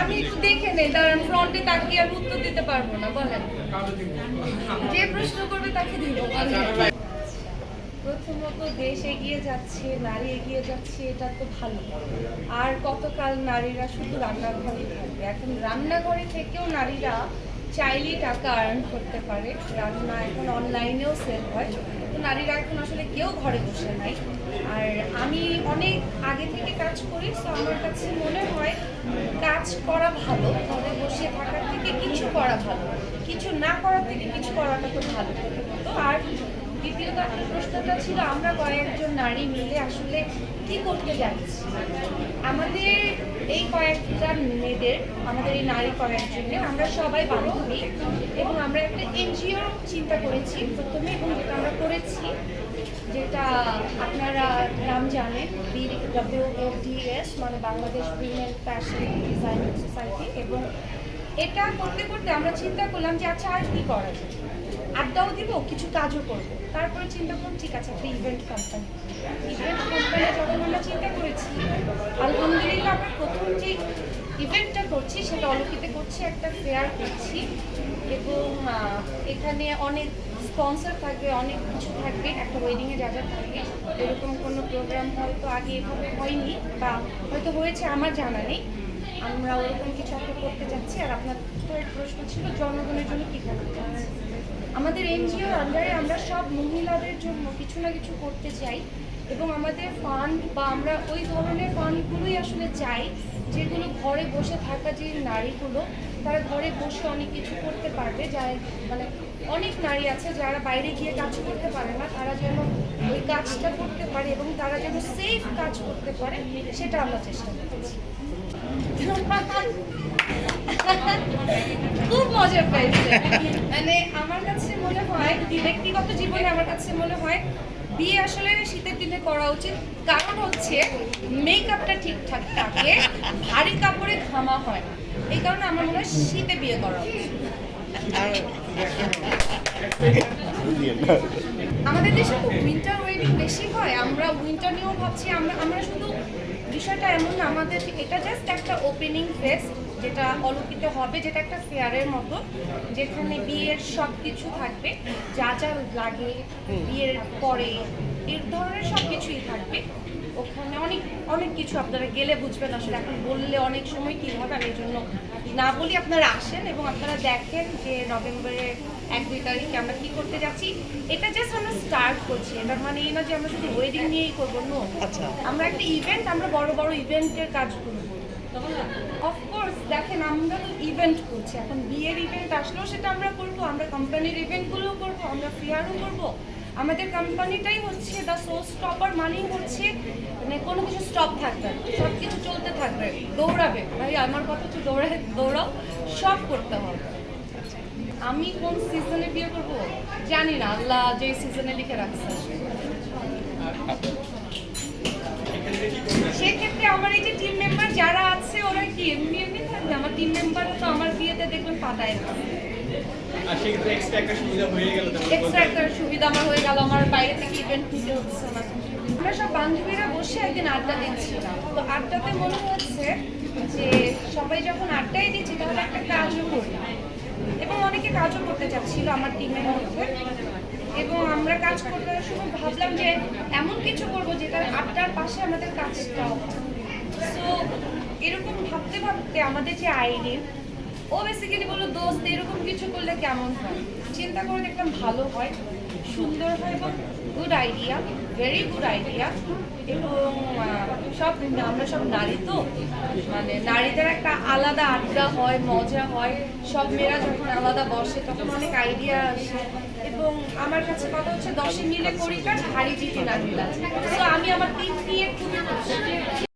আমি একটু দেখে নেই, দাঁড়ান, ফ্রন্টে তাকিয়ে আমি উত্তর দিতে পারব না, বলেন। যে প্রশ্ন করবে তাকে দিব। প্রথমত, দেশ এগিয়ে যাচ্ছে, নারী এগিয়ে যাচ্ছে, এটা তো ভালো। আর কতকাল নারীরা শুধু রান্নাঘরে থাকবে? এখন রান্নাঘরে থেকেও নারীরা চাইলেই টাকা আর্ন করতে পারে। রান্না এখন অনলাইনেও সেল হয়। তো নারীরা এখন আসলে কেউ ঘরে বসে নাই। আর আমি অনেক আগে থেকে কাজ করি তো আমার কাছে মনে হয় কাজ করা ভালো, ঘরে বসে থাকার থেকে কিছু করা ভালো। কিছু না করার থেকে কিছু করাটা তো ভালো। তো আর দ্বিতীয়ত আপনার প্রশ্নটা ছিল, আমরা কয়েকজন নারী মিলে আসলে কি করতে যাচ্ছি? আমাদের এই কয়েকটা মেয়েদের, আমাদের এই নারী কয়েকজনের আমরা সবাই বান্ধবী এবং আমরা একটা এনজিও চিন্তা করেছি, প্রথমে এবং যেটা আমরা করেছি, যেটা আপনারা নাম জানেন বিডব্লিউএফডিএস মানে Bangladesh women fashion design society এবং এটা করতে করতে আমরা চিন্তা করলাম যে আচ্ছা আর কি করা যায়? আড্ডাও দিব, কিছু কাজও করব। তারপরে চিন্তা করুন, ঠিক আছে, একটা ইভেন্ট কোম্পানি ইভেন্ট কোম্পানি যখন আমরা চিন্তা করেছি, আলহামদুলিল্লাহ আমরা প্রথম যে ইভেন্টটা করছি, সেটা অলৌকিতে করছি, একটা ফেয়ার করছি। এবং এখানে অনেক স্পন্সর থাকবে, অনেক কিছু থাকবে, একটা ওয়েডিংয়ে যা যা থাকে এরকম কোনো প্রোগ্রাম হয়তো আগে এভাবে হয়নি বা হয়তো হয়েছে, আমার জানা নেই। আমরা ওরকম কিছু একটা করতে যাচ্ছি, আর আপনার third প্রশ্ন ছিল, জনগণের জন্য কী চাচ্ছি আমাদের এনজিওর আন্ডারে আমরা সব মহিলাদের জন্য কিছু না কিছু করতে চাই এবং আমাদের ফান্ড বা আমরা ওই ধরনের ফান্ডগুলোই আসলে চাই যেগুলো ঘরে বসে থাকা যে নারীগুলো, তারা ঘরে বসে অনেক কিছু করতে পারবে। যার মানে অনেক নারী আছে যারা বাইরে গিয়ে কাজ করতে পারে না, তারা যেন ওই কাজটা করতে পারে এবং তারা যেন সেফ কাজ করতে পারে, সেটা আমরা চেষ্টা করছি। খুব মজা পাইছে মানে আমার কাছে মনে হয়, ব্যক্তিগত জীবনে আমার কাছে মনে হয়, বিয়ে আসলে শীতের দিনে করা উচিত। কারণ হচ্ছে মেকআপটা ঠিকঠাক থাকে, ভারী কাপড়ে ঘামা হয় এই কারণে আমার মনে হয় শীতে বিয়ে করা উচিত। আমাদের দেশে তো উইন্টার ওয়েডিং বেশি হয়। আমরা উইন্টার নিয়েও ভাবছি, আমরা আমরা শুধু বিষয়টা এমন না আমাদের এটা জাস্ট একটা ওপেনিং ফেস যেটা অলোকিত হবে যেটা একটা ফেয়ারের মতো যেখানে বিয়ের সব কিছু থাকবে যা যা লাগে বিয়ের পরে এর ধরনের সব কিছুই থাকবে। ওখানে অনেক অনেক কিছু আপনারা গেলে বুঝবেন। আসলে এখন বললে অনেক সময় কী হবে আমি এই জন্য না বলি আপনারা আসেন এবং আপনারা দেখেন যে নভেম্বরের এক দুই তারিখে আমরা কি করতে যাচ্ছি। এটা জাস্ট আমরা স্টার্ট করছি। এটা মানে এই না যে আমরা শুধু ওয়েডিং নিয়েই করব নো আচ্ছা। আমরা একটা ইভেন্ট আমরা বড় বড় ইভেন্টের কাজ করব। অফকোর্স দেখেন আমরা তো ইভেন্ট করছি। এখন বিয়ের ইভেন্ট আসলেও সেটা আমরা করব আমরা কোম্পানির ইভেন্টগুলোও করব আমরা ফেয়ারও করব। আমাদের কোম্পানিটাই হচ্ছে দ্য সো স্টপার মানেই হচ্ছে মানে কোনো কিছু স্টপ থাকবে না সব কিছু চলতে থাকবে, দৌড়াবে। ভাই, আমার কথা হচ্ছে দৌড়ায় দৌড়াও, সব করতে হবে। আমি কোন সিজনে বিয়ে করব? জানি না, আল্লাহ যে সিজনে লিখে রাখছে। সেক্ষেত্রে আমার এই যে টিম মেম্বার যারা আছে, ওরা কি এমনি এমনি থাকবে? আমার টিম মেম্বাররা তো আমার বিয়েতে দেখবেন পাতায় সেক্ষেত্রে এক্সট্রা একটা সুবিধা আমার হয়ে গেল আমার বাইরে থেকে ইভেন্ট নিতে হচ্ছে না আমরা সব বান্ধবীরা বসে একদিন আড্ডা দিচ্ছিলাম তো আড্ডাতে মনে হচ্ছে যে সবাই যখন আড্ডাই দিচ্ছি তাহলে একটা কাজও এবং অনেকে কাজও করতে চাচ্ছিল আমার টিমের মধ্যে। এবং আমরা কাজ করতে সময় ভাবলাম যে এমন কিছু করব যেটা আড্ডার পাশে আমাদের কাজটাও সো এরকম ভাবতে ভাবতে আমাদের যে আইডিন ও বেসিক্যালি বলল, দোস্ত, এরকম কিছু করলে কেমন হয়? চিন্তা করে দেখলাম ভালো হয়, সুন্দর হয় এবং good idea very good idea এবং সব আমরা সব নারী তো মানে নারীদের একটা আলাদা আড্ডা হয়, মজা হয়, সব মেয়েরা যখন আলাদা বসে তখন অনেক আইডিয়া আসে এবং আমার কাছে কথা হচ্ছে দশে মিলে করি কাজ হারি জিতি না মিলা তো আমি আমার টিম নিয়ে খুবই খুশি।